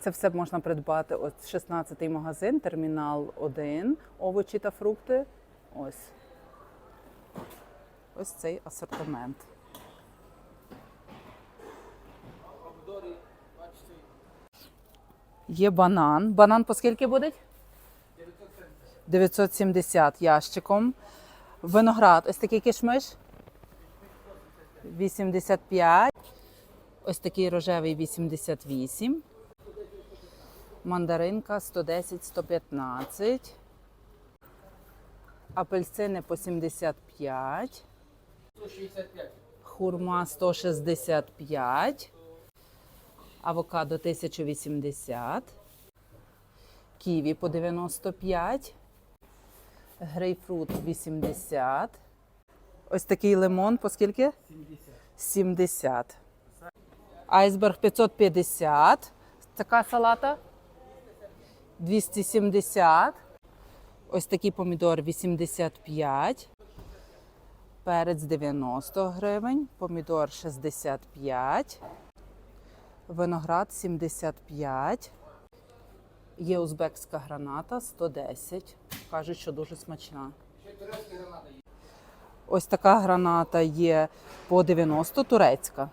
Це все можна придбати. Ось 16-й магазин, термінал 1, овочі та фрукти. Ось. Ось цей асортимент. Є банан. Банан по скільки буде? 970 ящиком. Виноград, ось такий кишмиш. 85. Ось такий рожевий 88. Мандаринка 110, 115. Апельсини по 75. Хурма 165. Авокадо 1080. Ківі по 95. Грейпфрут 80. Ось такий лимон по скільки? 70. 70. Айсберг 550. Така салата 270. Ось такий помідор 85. Перець 90 гривень, помідор 65. Виноград 75. Є узбекська граната 110. Кажуть, що дуже смачна. Турецька граната є. Ось така граната є по 90 турецька.